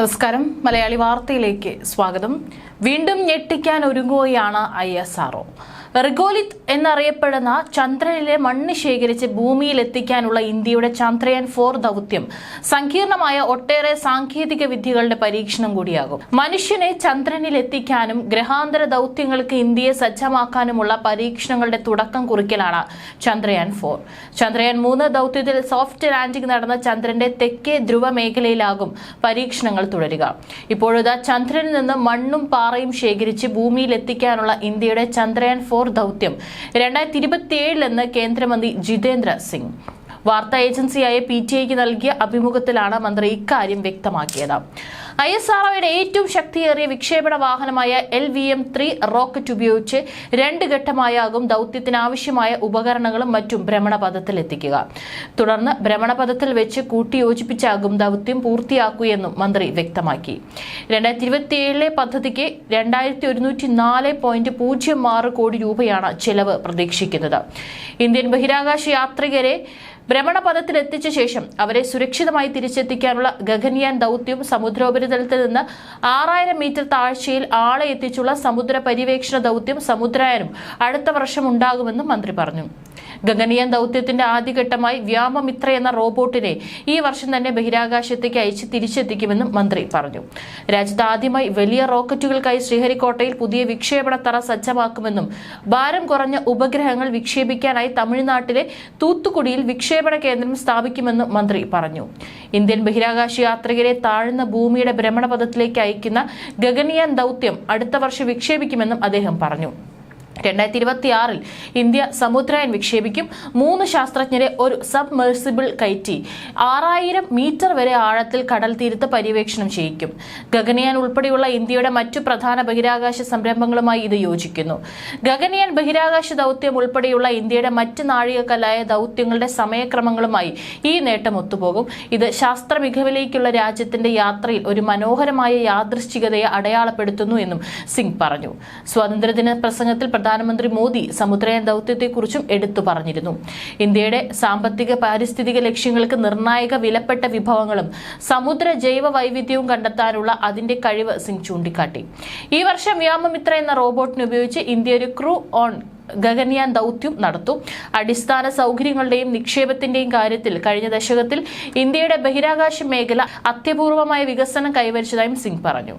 നമസ്കാരം. മലയാളി വാർത്തയിലേക്ക് സ്വാഗതം. വീണ്ടും ഞെട്ടിക്കാൻ ഒരുങ്ങുകയാണ് ഐ എസ് ആർഒ റിഗോലിത് എന്നറിയപ്പെടുന്ന ചന്ദ്രനിലെ മണ്ണ് ശേഖരിച്ച് ഭൂമിയിൽ എത്തിക്കാനുള്ള ഇന്ത്യയുടെ ചന്ദ്രയാൻ ഫോർ ദൗത്യം. സങ്കീർണമായ ഒട്ടേറെ സാങ്കേതിക വിദ്യകളുടെ പരീക്ഷണം കൂടിയാകും. മനുഷ്യനെ ചന്ദ്രനിൽ എത്തിക്കാനും ഗ്രഹാന്തര ദൗത്യങ്ങൾക്ക് ഇന്ത്യയെ സജ്ജമാക്കാനുമുള്ള പരീക്ഷണങ്ങളുടെ തുടക്കം കുറിക്കലാണ് ചന്ദ്രയാൻ ഫോർ. ചന്ദ്രയാൻ മൂന്ന് ദൗത്യത്തിൽ സോഫ്റ്റ് ലാൻഡിംഗ് നടന്ന ചന്ദ്രന്റെ തെക്കേ ധ്രുവ മേഖലയിലാകും പരീക്ഷണങ്ങൾ തുടരുക. ഇപ്പോഴിതാ ചന്ദ്രനിൽ നിന്ന് മണ്ണും പാറയും ശേഖരിച്ച് ഭൂമിയിൽ എത്തിക്കാനുള്ള ഇന്ത്യയുടെ ചന്ദ്രയാൻ ഫോർ ദൗത്യം. രണ്ടായിരത്തി ഇരുപത്തിയേഴിലെന്ന് കേന്ദ്രമന്ത്രി ജിതേന്ദ്ര സിംഗ്. വാർത്താ ഏജൻസിയായ പി ടി ഐക്ക് നൽകിയ അഭിമുഖത്തിലാണ് മന്ത്രി ഇക്കാര്യം വ്യക്തമാക്കിയത്. ഐ എസ് ആർഒയുടെ ഏറ്റവും ശക്തിയേറിയ വിക്ഷേപണ വാഹനമായ L V M three rocket ഉപയോഗിച്ച് രണ്ട് ഘട്ടമായാകും ദൗത്യത്തിന് ആവശ്യമായ ഉപകരണങ്ങളും മറ്റും ഭ്രമണപഥത്തിൽ എത്തിക്കുക. തുടർന്ന് ഭ്രമണപഥത്തിൽ വെച്ച് കൂട്ടിയോജിപ്പിച്ചാകും ദൗത്യം പൂർത്തിയാക്കുകയെന്നും മന്ത്രി വ്യക്തമാക്കി. രണ്ടായിരത്തി ഇരുപത്തിയേഴിലെ പദ്ധതിക്ക് രണ്ടായിരത്തി ഒരുന്നൂറ്റി നാല് പോയിന്റ് പൂജ്യം ആറ് കോടി രൂപയാണ് ചെലവ് പ്രതീക്ഷിക്കുന്നത്. ഇന്ത്യൻ ബഹിരാകാശ യാത്രികരെ ഭ്രമണപഥത്തിൽ എത്തിച്ച ശേഷം അവരെ സുരക്ഷിതമായി തിരിച്ചെത്തിക്കാനുള്ള ഗഗൻയാൻ ദൗത്യം സമുദ്രോപരിതലത്തിൽ നിന്ന് ആറായിരം മീറ്റർ താഴ്ചയിൽ ആളെ എത്തിച്ചുള്ള സമുദ്ര പര്യവേക്ഷണ ദൗത്യം സമുദ്രായനും അടുത്ത വർഷം ഉണ്ടാകുമെന്നും മന്ത്രി പറഞ്ഞു. ഗഗനിയാൻ ദൗത്യത്തിന്റെ ആദ്യഘട്ടമായി വ്യാമമിത്ര എന്ന റോബോട്ടിനെ ഈ വർഷം തന്നെ ബഹിരാകാശത്തേക്ക് അയച്ച് തിരിച്ചെത്തിക്കുമെന്നും മന്ത്രി പറഞ്ഞു. രാജ്യത്ത് ആദ്യമായി വലിയ റോക്കറ്റുകൾക്കായി ശ്രീഹരിക്കോട്ടയിൽ പുതിയ വിക്ഷേപണ തറ സജ്ജമാക്കുമെന്നും ഭാരം കുറഞ്ഞ ഉപഗ്രഹങ്ങൾ വിക്ഷേപിക്കാനായി തമിഴ്നാട്ടിലെ തൂത്തുക്കുടിയിൽ വിക്ഷേപണ കേന്ദ്രം സ്ഥാപിക്കുമെന്ന് മന്ത്രി പറഞ്ഞു. ഇന്ത്യൻ ബഹിരാകാശ യാത്രികരെ താഴ്ന്ന ഭൂമിയുടെ ഭ്രമണപഥത്തിലേക്ക് അയക്കുന്ന ഗഗനിയാൻ ദൗത്യം അടുത്ത വർഷം വിക്ഷേപിക്കുമെന്നും അദ്ദേഹം പറഞ്ഞു. രണ്ടായിരത്തി ഇരുപത്തി ആറിൽ ഇന്ത്യ സമുദ്രയൻ വിക്ഷേപിക്കും. മൂന്ന് ശാസ്ത്രജ്ഞരെ ഒരു സബ്മേഴ്സിബിൾ കയറ്റി ആറായിരം മീറ്റർ വരെ ആഴത്തിൽ കടൽ തീരത്ത് പര്യവേക്ഷണം ചെയ്യിക്കും. ഗഗനയാൻ ഉൾപ്പെടെയുള്ള ഇന്ത്യയുടെ മറ്റു പ്രധാന ബഹിരാകാശ സംരംഭങ്ങളുമായി ഇത് യോജിക്കുന്നു. ഗഗനയാൻ ബഹിരാകാശ ദൗത്യം ഉൾപ്പെടെയുള്ള ഇന്ത്യയുടെ മറ്റ് നാഴികക്കല്ലായ ദൗത്യങ്ങളുടെ സമയക്രമങ്ങളുമായി ഈ നേട്ടം ഒത്തുപോകും. ഇത് ശാസ്ത്ര മികവിലേക്കുള്ള രാജ്യത്തിന്റെ യാത്രയിൽ ഒരു മനോഹരമായ യാദൃശ്ചികതയെ അടയാളപ്പെടുത്തുന്നു എന്നും സിംഗ് പറഞ്ഞു. സ്വാതന്ത്ര്യദിന പ്രസംഗത്തിൽ പ്രധാനമന്ത്രി മോദി സമുദ്രയാൻ ദൗത്യത്തെക്കുറിച്ചും എടുത്തു പറഞ്ഞിരുന്നു. ഇന്ത്യയുടെ സാമ്പത്തിക പാരിസ്ഥിതിക ലക്ഷ്യങ്ങൾക്ക് നിർണായക വിലപ്പെട്ട വിഭവങ്ങളും സമുദ്ര ജൈവ വൈവിധ്യവും കണ്ടെത്താനുള്ള അതിന്റെ കഴിവ് സിംഗ് ചൂണ്ടിക്കാട്ടി. ഈ വർഷം വ്യാമമിത്ര എന്ന റോബോട്ടിനെ ഉപയോഗിച്ച് ഇന്ത്യ ഒരു ക്രൂ ഓൺ ഗഗൻയാൻ ദൗത്യം നടത്തും. അടിസ്ഥാന സൗകര്യങ്ങളുടെയും നിക്ഷേപത്തിന്റെയും കാര്യത്തിൽ കഴിഞ്ഞ ദശകത്തിൽ ഇന്ത്യയുടെ ബഹിരാകാശ മേഖല അത്യപൂർവമായ വികസനം കൈവരിച്ചതായും സിംഗ് പറഞ്ഞു.